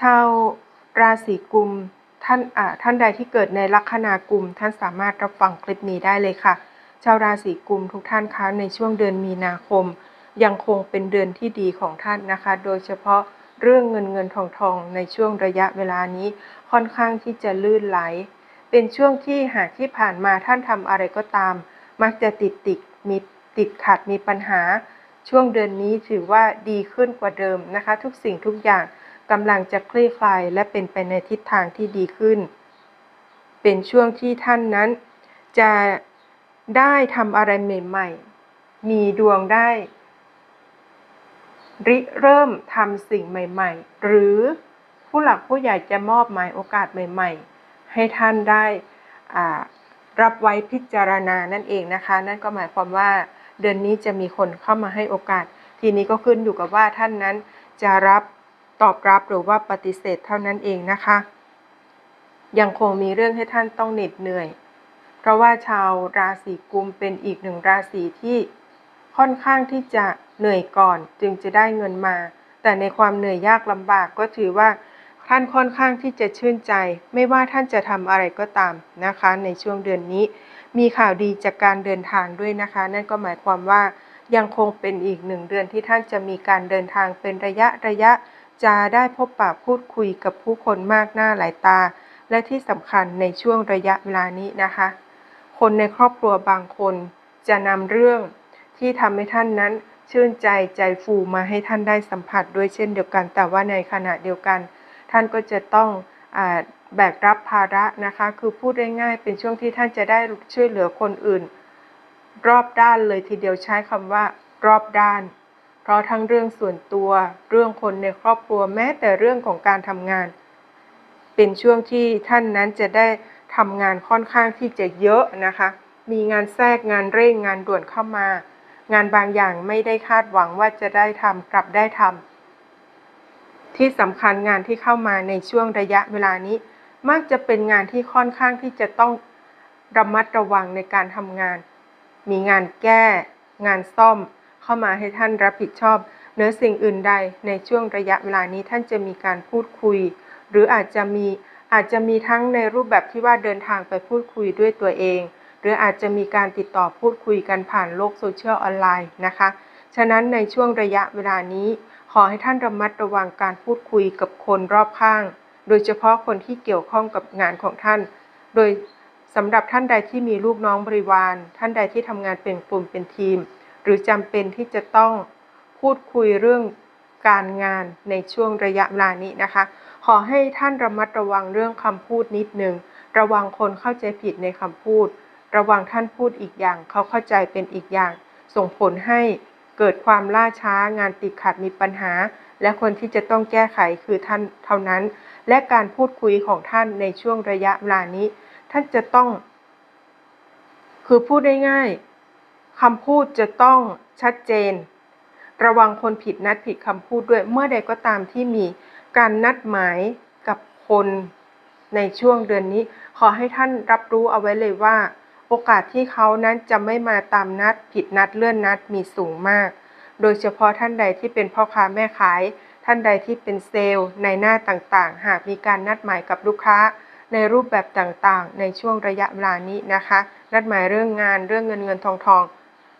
ชาวราศีกุมท่านอ่าท่านใดที่เกิดในลัคนากุมท่านสามารถรับฟังคลิปนี้ได้เลยค่ะ ชาวราศีกุมทุกท่านคะในช่วงเดือนมีนาคม ยังคงเป็นเดือนที่ดีของท่านนะคะ โดยเฉพาะเรื่องเงินเงินทองทองในช่วงระยะเวลานี้ค่อนข้างที่จะลื่นไหล เป็นช่วงที่หากที่ผ่านมาท่านทำอะไรก็ตาม มักจะติดติดมีติดขัดมีปัญหา ช่วงเดือนนี้ถือว่าดีขึ้นกว่าเดิมนะคะ ทุกสิ่งทุกอย่าง กำลังจะคลี่คลายและเป็นไปในทิศทางที่ดีขึ้น เป็นช่วงที่ท่านนั้น จะได้ทำอะไรใหม่ ๆ มีดวงได้ ริเริ่มทำสิ่งใหม่ ๆ หรือผู้หลักผู้ใหญ่จะมอบหมายโอกาสใหม่ ๆ ให้ท่านได้รับไว้พิจารณานั่นเองนะคะ นั่นก็หมายความว่าเดือนนี้จะมีคนเข้ามาให้โอกาส ทีนี้ก็ขึ้นอยู่กับว่าท่านนั้นจะรับ ตอบรับหรือว่าปฏิเสธเท่านั้นเองนะคะ ยังคงมีเรื่องให้ท่านต้องเหน็ดเหนื่อย เพราะว่าชาวราศีกุมเป็นอีกหนึ่งราศีที่ค่อนข้างที่จะเหนื่อยก่อนจึงจะได้เงินมา แต่ในความเหนื่อยยากลำบากก็ถือว่าท่านค่อนข้างที่จะชื่นใจ ไม่ว่าท่านจะทำอะไรก็ตามนะคะ ในช่วงเดือนนี้ มีข่าวดีจากการเดินทางด้วยนะคะ นั่นก็หมายความว่ายังคงเป็นอีกหนึ่งเดือนที่ท่านจะมีการเดินทางเป็นระยะระยะ จะได้พบปะพูดคุยกับผู้คนมากหน้าหลายตา และที่สำคัญในช่วงระยะเวลานี้นะคะ คนในครอบครัวบางคนจะนำเรื่องที่ทำให้ท่านนั้นชื่นใจใจฟูมาให้ท่านได้สัมผัสด้วยเช่นเดียวกัน แต่ว่าในขณะเดียวกัน ท่านก็จะต้องอแบกรับภาระนะคะ คือพูดง่ายๆเป็นช่วงที่ท่านจะได้ช่วยเหลือคนอื่น รอบด้านเลยทีเดียวใช้คำว่ารอบด้าน เพราะทั้งเรื่องส่วนตัว เรื่องคนในครอบครัวแม้แต่เรื่องของการทำงาน เป็นช่วงที่ท่านนั้นจะได้ทำงานค่อนข้างที่จะเยอะนะคะ มีงานแทรกงานเร่งงานด่วนเข้ามา งานบางอย่างไม่ได้คาดหวังว่าจะได้ทำกลับได้ทำที่สำคัญงานที่เข้ามาในช่วงระยะเวลานี้ มักจะเป็นงานที่ค่อนข้างที่จะต้องระมัดระวังในการทำงาน มีงานแก้ งานซ่อม เข้ามาให้ท่านรับผิดชอบเหนือสิ่งอื่นใดในช่วงระยะเวลานี้ท่านจะมีการพูดคุย หรืออาจจะมีอาจจะมีทั้งในรูปแบบที่ว่าเดินทางไปพูดคุยด้วยตัวเอง หรืออาจจะมีการติดต่อพูดคุยกันผ่านโลกโซเชียลออนไลน์นะคะ ฉะนั้นในช่วงระยะเวลานี้ ขอให้ท่านระมัดระวังการพูดคุยกับคนรอบข้าง โดยเฉพาะคนที่เกี่ยวข้องกับงานของท่าน โดยสำหรับท่านใดที่มีลูกน้องบริวาร ท่านใดที่ทำงานเป็นกลุ่มเป็นทีม หรือจำเป็นที่จะต้องพูดคุยเรื่องการงานในช่วงระยะเวลานี้นะคะ ขอให้ท่านระมัดระวังเรื่องคำพูดนิดนึงระวังคนเข้าใจผิดในคำพูด ระวังท่านพูดอีกอย่าง เขาเข้าใจเป็นอีกอย่าง ส่งผลให้เกิดความล่าช้างานติดขัดมีปัญหา และคนที่จะต้องแก้ไขคือท่านเท่านั้น และการพูดคุยของท่านในช่วงระยะเวลานี้ ท่านจะต้อง คือพูดได้ง่าย คำพูดจะต้องชัดเจน ระวังคนผิดนัดผิดคำพูดด้วยเมื่อใดก็ตามที่มีการนัดหมายกับคนในช่วงเดือนนี้ ขอให้ท่านรับรู้เอาไว้เลยว่า โอกาสที่เขานั้นจะไม่มาตามนัดผิดนัดเลื่อนนัดมีสูงมาก โดยเฉพาะท่านใดที่เป็นพ่อค้าแม่ขาย ท่านใดที่เป็นเซลล์ในหน้าต่างๆ หากมีการนัดหมายกับลูกค้าในรูปแบบต่างๆ ในช่วงระยะเวลานี้นะคะ นัดหมายเรื่องงานเรื่องเงินเงินทองทอง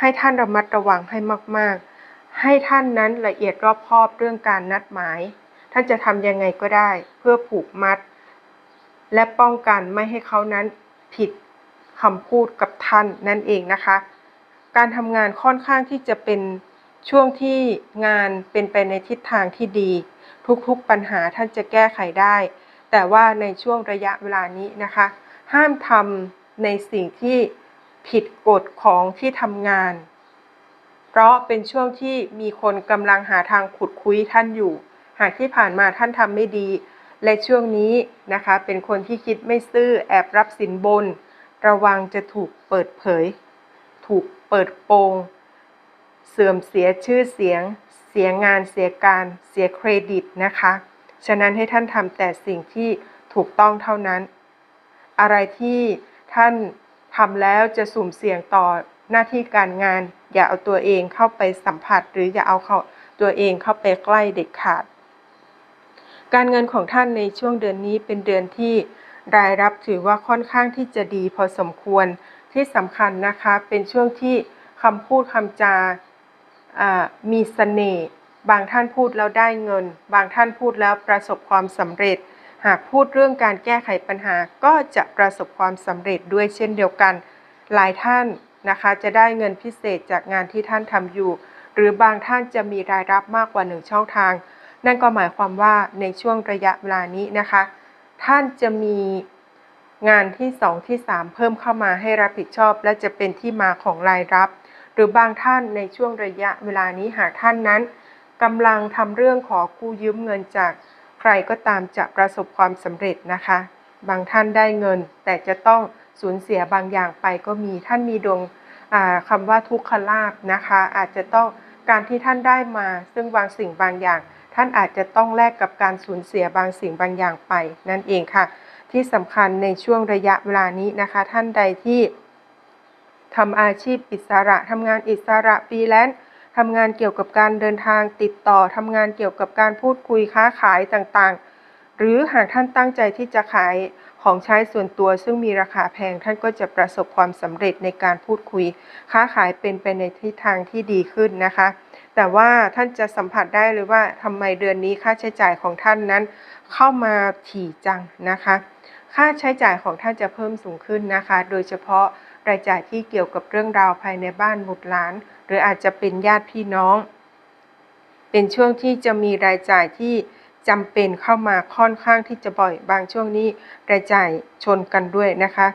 ให้ท่านระมัดระวังให้มากๆ ให้ท่านนั้นละเอียดรอบคอบเรื่องการนัดหมาย ท่านจะทำยังไงก็ได้ เพื่อผูกมัด และป้องกันไม่ให้เขานั้นผิดคำพูดกับท่านนั่นเองนะคะ การทำงานค่อนข้างที่จะเป็นช่วงที่งานเป็นไปในทิศทางที่ดี ทุกๆปัญหาท่านจะแก้ไขได้ แต่ว่าในช่วงระยะเวลานี้นะคะ ห้ามทำในสิ่งที่ ผิดกฎของที่ทำงาน เพราะเป็นช่วงที่มีคนกำลังหาทางขุดคุยท่านอยู่ หากที่ผ่านมาท่านทำไม่ดี และช่วงนี้นะคะ เป็นคนที่คิดไม่ซื่อแอบรับสินบน ระวังจะถูกเปิดเผย ถูกเปิดโปง เสื่อมเสียชื่อเสียง เสียงานเสียการเสียเครดิตนะคะ ฉะนั้นให้ท่านทำแต่สิ่งที่ถูกต้องเท่านั้น อะไรที่ท่าน ทำแล้วจะสุ่มเสี่ยงต่อหน้าที่การงาน อย่าเอาตัวเองเข้าไปสัมผัส หรืออย่าเอาเขาตัวเองเข้าไปใกล้เด็ดขาด การเงินของท่านในช่วงเดือนนี้เป็นเดือนที่รายรับถือว่าค่อนข้างที่จะดีพอสมควรที่สำคัญนะคะเป็นช่วงที่คำพูดคำจาอ่ามีเสน่ห์บางท่านพูดแล้วได้เงิน บางท่านพูดแล้วประสบความสำเร็จ หากพูดเรื่องการแก้ไขปัญหาก็จะประสบความสำเร็จด้วยเช่นเดียวกัน หลายท่านนะคะจะได้เงินพิเศษจากงานที่ท่านทำอยู่ หรือบางท่านจะมีรายรับมากกว่าหนึ่งช่องทาง นั่นก็หมายความว่าในช่วงระยะเวลานี้นะคะ ท่านจะมีงานที่ 2 ที่ 3 เพิ่มเข้ามาให้รับผิดชอบ และจะเป็นที่มาของรายรับ หรือบางท่านในช่วงระยะเวลานี้หากท่านนั้นกำลังทำเรื่องขอกู้ยืมเงินจาก ใครก็ตามจะประสบความสำเร็จนะคะ บางท่านได้เงิน แต่จะต้องสูญเสียบางอย่างไปก็มีท่านมีดวงคำว่าทุกขลาภนะคะ อาจจะต้องการที่ท่านได้มา ซึ่งบางสิ่งบางอย่าง ท่านอาจจะต้องแลกกับการสูญเสียบางสิ่งบางอย่างไป นั่นเองค่ะ ที่สำคัญในช่วงระยะเวลานี้นะคะ ท่านใดที่ทำอาชีพอิสระทำงานอิสระฟรีแลนซ์ ทำงานเกี่ยวกับการเดินทางติดต่อทำงานเกี่ยวกับการพูดคุยค้าขายต่างๆ หรือหากท่านตั้งใจที่จะขายของใช้ส่วนตัวซึ่งมีราคาแพงท่านก็จะประสบความสำเร็จในการพูดคุย ค้าขายเป็นไปในทิศทางที่ดีขึ้นนะคะ แต่ว่าท่านจะสัมผัสได้เลยว่าทำไมเดือนนี้ค่าใช้จ่ายของท่านนั้น เข้ามาถี่จังนะคะ ค่าใช้จ่ายของท่านจะเพิ่มสูงขึ้นนะคะ โดยเฉพาะ รายจ่ายที่เกี่ยวกับเรื่องราวภายในบ้านบุตรหลาน หรืออาจจะเป็นญาติพี่น้อง เป็นช่วงที่จะมีรายจ่ายที่จำเป็นเข้ามาค่อนข้างที่จะบ่อย บางช่วงนี้รายจ่ายชนกันด้วยนะคะ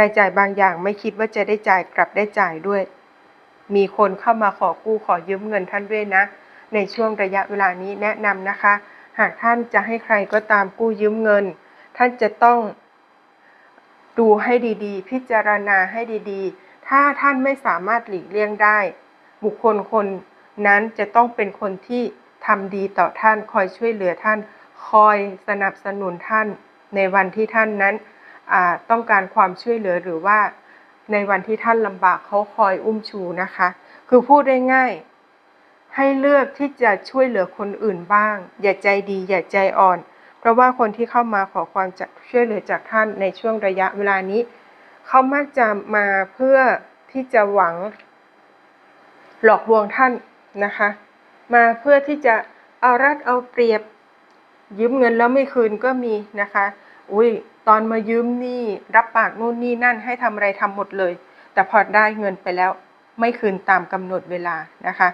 รายจ่ายบางอย่างไม่คิดว่าจะได้จ่ายกลับได้จ่ายด้วย มีคนเข้ามาขอกู้ขอยืมเงินท่านด้วยนะ ในช่วงระยะเวลานี้แนะนำนะคะ หากท่านจะให้ใครก็ตามกู้ยืมเงิน ท่านจะต้อง ดูให้ดีๆ พิจารณาให้ดีๆ ถ้าท่านไม่สามารถหลีกเลี่ยงได้ บุคคลคนนั้นจะต้องเป็นคนที่ทำดีต่อท่านคอยช่วยเหลือท่าน คอยสนับสนุนท่าน ในวันที่ท่านนั้นต้องการความช่วยเหลือหรือว่าในวันที่ท่านลำบากเขาคอยอุ้มชูนะคะ คือพูดได้ง่าย ให้เลือกที่จะช่วยเหลือคนอื่นบ้าง อย่าใจดี อย่าใจอ่อน เพราะว่าคนที่เข้ามาขอความช่วยเหลือจากท่านในช่วงระยะเวลานี้ เขามักจะมาเพื่อที่จะหวัง หลอกลวงท่านนะคะ มาเพื่อที่จะเอารัดเอาเปรียบยืมเงินแล้วไม่คืนก็มีนะคะ อุ้ยตอนมายืมนี่รับปากนู่นนี่นั่นให้ทำอะไรทำหมดเลย แต่พอได้เงินไปแล้วไม่คืนตามกำหนดเวลานะคะ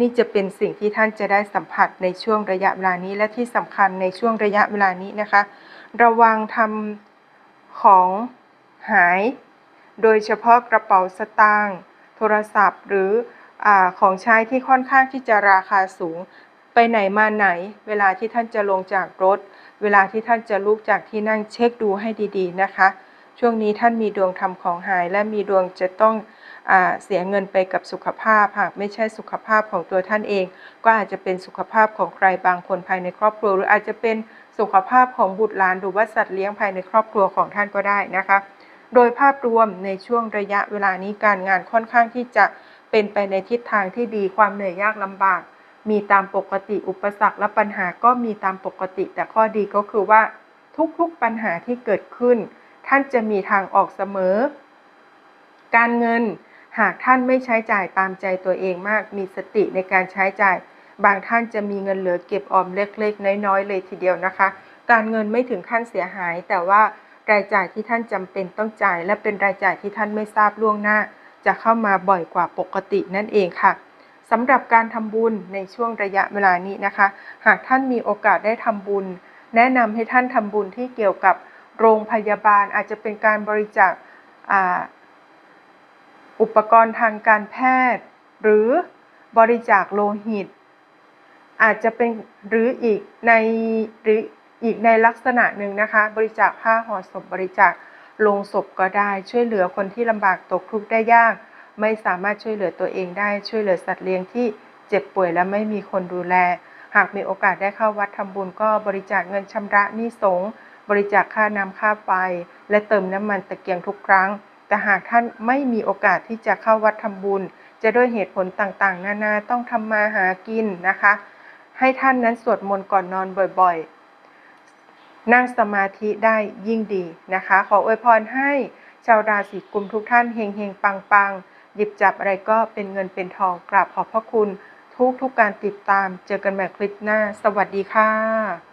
นี่จะเป็นสิ่งที่ท่านจะได้สัมผัสในช่วงระยะเวลานี้ และที่สำคัญในช่วงระยะเวลานี้นะคะ ระวังทำของหาย โดยเฉพาะกระเป๋าสตางค์โทรศัพท์หรืออของใช้ที่ค่อนข้างที่จะราคาสูง ไปไหนมาไหน เวลาที่ท่านจะลงจากรถ เวลาที่ท่านจะลุกจากที่นั่งเช็คดูให้ดี ๆนะคะ ช่วงนี้ท่านมีดวงทำของหายและมีดวงจะต้อง เสียเงินไปกับสุขภาพ หากไม่ใช่สุขภาพของตัวท่านเอง ก็อาจจะเป็นสุขภาพของใครบางคนภายในครอบครัว หรืออาจจะเป็นสุขภาพของบุตรหลาน หรือว่าสัตว์เลี้ยงภายในครอบครัวของท่านก็ได้นะคะ โดยภาพรวมในช่วงระยะเวลานี้การงานค่อนข้างที่จะเป็นไปในทิศทางที่ดีความเหนื่อยยากลำบาก มีตามปกติอุปสรรคและปัญหาก็มีตามปกติ แต่ข้อดีก็คือว่าทุกๆปัญหาที่เกิดขึ้น ท่านจะมีทางออกเสมอ การเงิน หากท่านไม่ใช้จ่ายตามใจตัวเองมาก มีสติในการใช้จ่าย บางท่านจะมีเงินเหลือเก็บออมเล็กๆ น้อยๆ เลยทีเดียวนะคะ การเงินไม่ถึงขั้นเสียหาย แต่ว่ารายจ่ายที่ท่านจำเป็นต้องจ่าย และเป็นรายจ่ายที่ท่านไม่ทราบล่วงหน้า จะเข้ามาบ่อยกว่าปกตินั่นเองค่ะสำหรับการทำบุญในช่วงระยะเวลานี้นะคะ หากท่านมีโอกาสได้ทำบุญ แนะนำให้ท่านทำบุญที่เกี่ยวกับโรงพยาบาลอาจจะเป็นการบริจาค อุปกรณ์ทางการแพทย์ หรือบริจาคโลหิต อาจจะเป็นหรืออีกในหรืออีกในลักษณะหนึ่งนะคะ บริจาคผ้าห่อศพบริจาคลงศพก็ได้ช่วยเหลือคนที่ลำบากตกทุกข์ได้ยาก ไม่สามารถช่วยเหลือตัวเองได้ช่วยเหลือสัตว์เลี้ยงที่เจ็บป่วยและไม่มีคนดูแล หากมีโอกาสได้เข้าวัดทำบุญก็บริจาคเงินชำระหนี้สงบริจาคค่าน้ำค่าไฟและเติมน้ำมันตะเกียงทุกครั้ง แต่หากท่านไม่มีโอกาสที่จะเข้าวัดทำบุญ จะด้วยเหตุผลต่างๆ นานาต้องทำมาหากินนะคะ ให้ท่านนั้นสวดมนต์ก่อนนอนบ่อยๆ นั่งสมาธิได้ยิ่งดีนะคะ ขออวยพรให้ชาวราศีกุมทุกท่านเฮงเฮงปังปังๆ หยิบจับอะไรก็เป็นเงินเป็นทองกราบขอบพระคุณทุกทุกๆการติดตาม เจอกันใหม่คลิปหน้า สวัสดีค่ะ